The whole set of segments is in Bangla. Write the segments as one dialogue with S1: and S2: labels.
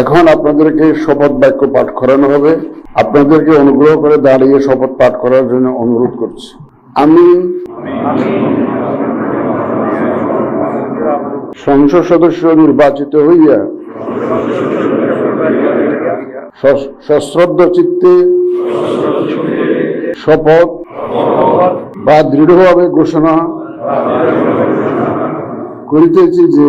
S1: এখন আপনাদেরকে শপথ বাক্য পাঠ করানো হবে। আপনাদেরকে অনুগ্রহ করে দাঁড়িয়ে শপথ পাঠ করার জন্য অনুরোধ করছি। আমি সংসদ সদস্য নির্বাচিত হইয়া সশ্রদ্ধ চিত্তে শপথ বা দৃঢ়ভাবে ঘোষণা করিতেছি যে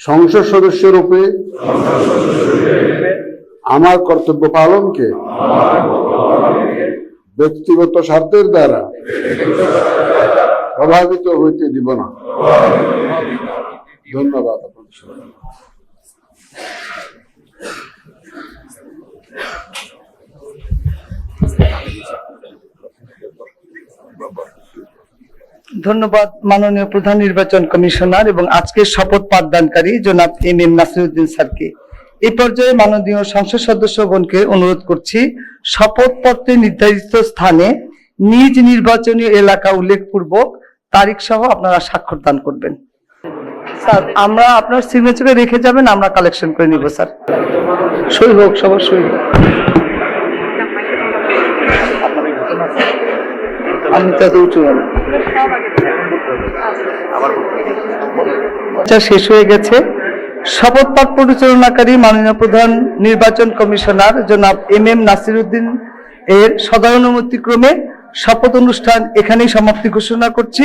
S1: সংসদ সদস্য রূপে আমার কর্তব্য পালনকে ব্যক্তিগত স্বার্থের দ্বারা প্রভাবিত হইতে দিব না। ধন্যবাদ আপনাদের
S2: ধন্যবাদ মাননীয় প্রধান নির্বাচন কমিশনার এবং আজকের শপথ পাঠদানকারী জনাব এম এম নাসিরুদ্দিন স্যারকে। এই পর্যায়ে মাননীয় সংসদ সদস্যগণকে অনুরোধ করছি, শপথ পত্রে নির্ধারিত স্থানে নিজ নির্বাচনী এলাকা উল্লেখপূর্বক তারিখ সহ আপনারা স্বাক্ষর দান করবেন। স্যার, আমরা আপনার সিগনেচারে রেখে যাবেন, আমরা কালেকশন করে নিব, স্যার। সই হোক, সবার সই হোক। আমি উঁচু শেষ হয়ে গেছে। শপথ পাঠ পরিচালনাকারী মাননীয় প্রধান নির্বাচন কমিশনার জনাব এম এম নাসিরুদ্দিন এর সদয় অনুমতি ক্রমে শপথ অনুষ্ঠান এখানেই সমাপ্তি ঘোষণা করছি।